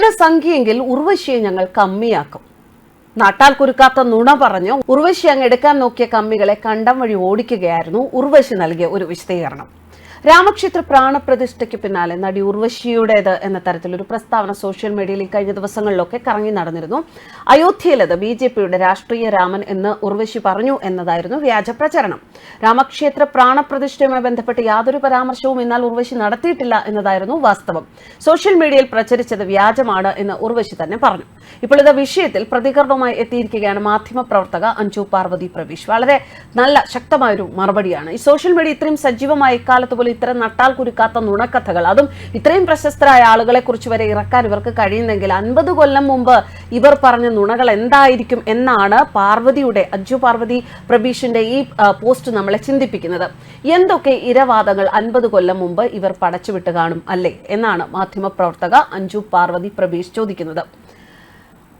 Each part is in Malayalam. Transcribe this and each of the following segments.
ശോഭന സംഖ്യയെങ്കിൽ ഉർവശിയെ ഞങ്ങൾ കമ്മിയാക്കും. നാട്ടാൽ കുരുക്കാത്ത നുണ പറഞ്ഞു ഉർവശി അങ്ങ് എടുക്കാൻ നോക്കിയ കമ്മികളെ കണ്ടം വഴി ഓടിക്കുകയായിരുന്നു ഉർവശി നൽകിയ ഒരു വിശദീകരണം. രാമക്ഷേത്ര പ്രാണപ്രതിഷ്ഠയ്ക്ക് പിന്നാലെ നടി ഉർവശിയുടേത് എന്ന തരത്തിലൊരു പ്രസ്താവന സോഷ്യൽ മീഡിയയിൽ കഴിഞ്ഞ ദിവസങ്ങളിലൊക്കെ കറങ്ങി നടന്നിരുന്നു. അയോധ്യയിലത് ബി ജെ പിയുടെ രാഷ്ട്രീയ രാമൻ എന്ന് ഉർവശി പറഞ്ഞു എന്നതായിരുന്നു വ്യാജ പ്രചരണം. രാമക്ഷേത്ര പ്രാണപ്രതിഷ്ഠയുമായി ബന്ധപ്പെട്ട് യാതൊരു പരാമർശവും എന്നാൽ ഉർവശി നടത്തിയിട്ടില്ല എന്നതായിരുന്നു വാസ്തവം. സോഷ്യൽ മീഡിയയിൽ പ്രചരിച്ചത് വ്യാജമാണ് എന്ന് ഉർവശി തന്നെ പറഞ്ഞു. ഇപ്പോൾ ഇത് വിഷയത്തിൽ പ്രതികരണവുമായി എത്തിയിരിക്കുകയാണ് മാധ്യമപ്രവർത്തക അഞ്ജു പാർവതി പ്രവീഷ്. വളരെ നല്ല ശക്തമായൊരു മറുപടിയാണ്. ഈ സോഷ്യൽ മീഡിയ ഇത്രയും സജീവമായ ഇക്കാലത്ത് പോലും ഇത്തരം നട്ടാൽ കുരുക്കാത്ത നുണക്കഥകൾ. അതും ഇത്രയും പ്രശസ്തരായ ആളുകളെ കുറിച്ച് വരെ ഇറക്കാൻ ഇവർക്ക് കഴിയുന്നെങ്കിൽ അൻപത് കൊല്ലം മുമ്പ് ഇവർ പറഞ്ഞ നുണകൾ എന്തായിരിക്കും എന്നാണ് പാർവതിയുടെ അജു പാർവതി പ്രബീഷിന്റെ ഈ പോസ്റ്റ് നമ്മളെ ചിന്തിപ്പിക്കുന്നത്. എന്തൊക്കെ ഇരവാദങ്ങൾ അൻപത് കൊല്ലം മുമ്പ് ഇവർ പടച്ചുവിട്ട് കാണും അല്ലേ? എന്നാണ് മാധ്യമപ്രവർത്തക അഞ്ജു പാർവതി പ്രബീഷ് ചോദിക്കുന്നത്.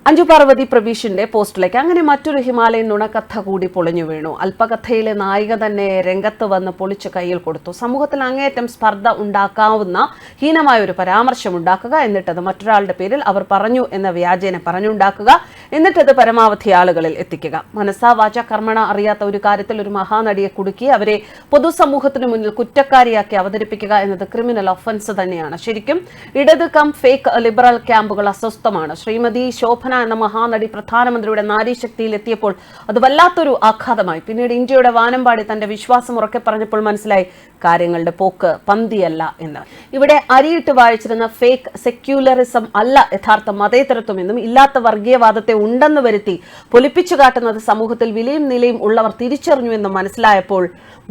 അഞ്ജു പാർവതി പ്രവീഷിന്റെ പോസ്റ്റിലേക്ക്. അങ്ങനെ മറ്റൊരു ഹിമാലയൻ നുണക്കഥ കൂടി പൊളിഞ്ഞു വീണു. അല്പകഥയിലെ നായിക തന്നെ രംഗത്ത് വന്ന് പൊളിച്ച് കയ്യിൽ കൊടുത്തു. സമൂഹത്തിൽ അങ്ങേയറ്റം സ്പർദ്ധ ഉണ്ടാക്കാവുന്ന ഹീനമായ ഒരു പരാമർശം ഉണ്ടാക്കുക എന്നിട്ടത് മറ്റൊരാളുടെ പേരിൽ അവർ പറഞ്ഞു എന്ന വ്യാജേന പറഞ്ഞുണ്ടാക്കുക. എന്നിട്ടത് പരമാവധി ആളുകളിൽ എത്തിക്കുക. മനസ്സാ വാച കർമ്മണ അറിയാത്ത ഒരു കാര്യത്തിൽ ഒരു മഹാനടിയെ കുടുക്കി അവരെ പൊതുസമൂഹത്തിന് മുന്നിൽ കുറ്റക്കാരിയാക്കി അവതരിപ്പിക്കുക എന്നത് ക്രിമിനൽ ഒഫൻസ് തന്നെയാണ്. ശരിക്കും ഇടത് കം ഫേക്ക് ലിബറൽ ക്യാമ്പുകൾ അസ്വസ്ഥമാണ്. ശ്രീമതി ശോഭന എന്ന മഹാനടി പ്രധാനമന്ത്രിയുടെ നാരീശക്തിയിൽ എത്തിയപ്പോൾ അത് വല്ലാത്തൊരു ആഘാതമായി. പിന്നീട് ഇന്ത്യയുടെ വാനമ്പാടി തന്റെ വിശ്വാസം ഉറക്കെ പറഞ്ഞപ്പോൾ മനസ്സിലായി കാര്യങ്ങളുടെ പോക്ക് പന്തിയല്ല എന്ന്. ഇവിടെ അരിയിട്ട് വായിച്ചിരുന്ന ഫേക്ക് സെക്യുലറിസം അല്ല യഥാർത്ഥ മതേതരത്വം എന്നും ഇല്ലാത്ത വർഗീയവാദത്തെ ഉണ്ടെന്ന് വരുത്തി പൊലിപ്പിച്ചു കാട്ടുന്നത് സമൂഹത്തിൽ വിലയും നിലയും ഉള്ളവർ തിരിച്ചറിഞ്ഞു എന്ന് മനസ്സിലായപ്പോൾ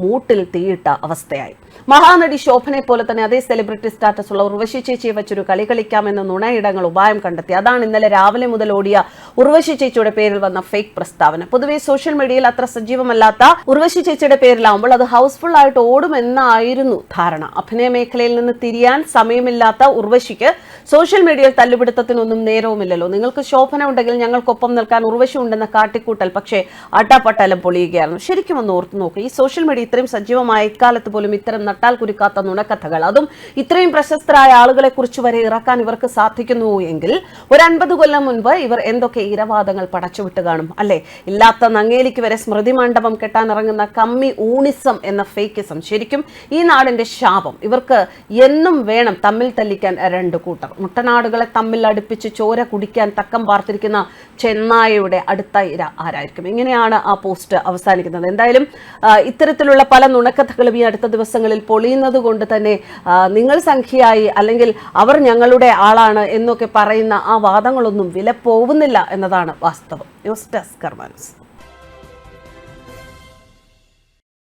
മൂട്ടിൽ തീയിട്ട അവസ്ഥയായി. മഹാനടി ശോഭനെ പോലെ തന്നെ അതേ സെലിബ്രിറ്റി സ്റ്റാറ്റസ് ഉള്ള ഉർവശി ചേച്ചിയെ വെച്ചൊരു കളി കളിക്കാമെന്ന് നുണയിടങ്ങൾ ഉപായം കണ്ടെത്തി. അതാണ് ഇന്നലെ രാവിലെ മുതൽ ഓടിയ ഉർവശി ചേച്ചിയുടെ പേരിൽ വന്ന ഫേക്ക് പ്രസ്താവന. പൊതുവെ സോഷ്യൽ മീഡിയയിൽ അത്ര സജീവമല്ലാത്ത ഉർവശി ചേച്ചിയുടെ പേരിലാവുമ്പോൾ അത് ഹൗസ്ഫുൾ ആയിട്ട് ഓടുമെന്നായിരുന്നു ധാരണ. അഭിനയ മേഖലയിൽ നിന്ന് തിരിയാൻ സമയമില്ലാത്ത ഉർവശിക്ക് സോഷ്യൽ മീഡിയയിൽ തല്ലുപിടുത്തത്തിനൊന്നും നേരവുമില്ലല്ലോ. നിങ്ങൾക്ക് ശോഭന ഉണ്ടെങ്കിൽ ഞങ്ങൾക്കൊപ്പം നിൽക്കാൻ ഉർവശി ഉണ്ടെന്ന കാട്ടിക്കൂട്ടൽ പക്ഷേ അട്ടാപട്ടാലം പൊളിയുകയായിരുന്നു. ശരിക്കും ഒന്ന് ഓർത്തു നോക്കുക ഈ സോഷ്യൽ മീഡിയ ഇത്രയും സജീവമായ ഇക്കാലത്ത് പോലും ഇത്തരം നട്ടാൽ കുരുക്കാത്ത നുണക്കഥകൾ. അതും ഇത്രയും പ്രശസ്തരായ ആളുകളെ കുറിച്ച് വരെ ഇറക്കാൻ ഇവർക്ക് സാധിക്കുന്നു എങ്കിൽ ഒരു അൻപത് കൊല്ലം മുൻപ് ഇവർ എന്തൊക്കെ ഇരവാദങ്ങൾ പടച്ചുവിട്ട് കാണും അല്ലെ? ഇല്ലാത്ത നങ്ങേലിക്ക് വരെ സ്മൃതി മണ്ഡപം കെട്ടാനിറങ്ങുന്ന കമ്മി ഊണിസം എന്ന ഫേക്കിസം ശരിക്കും ഈ നാടിന്റെ ശാപം. ഇവർക്ക് എന്നും വേണം തമ്മിൽ തല്ലിക്കാൻ രണ്ട് കൂട്ടർ. മുട്ടനാടുകളെ തമ്മിൽ അടുപ്പിച്ച് ചോര കുടിക്കാൻ തക്കം പാർത്തിരിക്കുന്ന ചെന്നായയുടെ അടുത്ത ഇര ആരായിരിക്കും? ഇങ്ങനെയാണ് ആ പോസ്റ്റ് അവസാനിക്കുന്നത്. എന്തായാലും ഇത്തരത്തിലുള്ള പല നുണക്കഥകളും ഈ അടുത്ത ദിവസങ്ങളിൽ പൊളിയുന്നത് കൊണ്ട് തന്നെ നിങ്ങൾ സംഖ്യയായി അല്ലെങ്കിൽ അവർ ഞങ്ങളുടെ ആളാണ് എന്നൊക്കെ പറയുന്ന ആ വാദങ്ങളൊന്നും വില പോകുന്നില്ല എന്നതാണ് വാസ്തവം. News desk കർമാൻസ്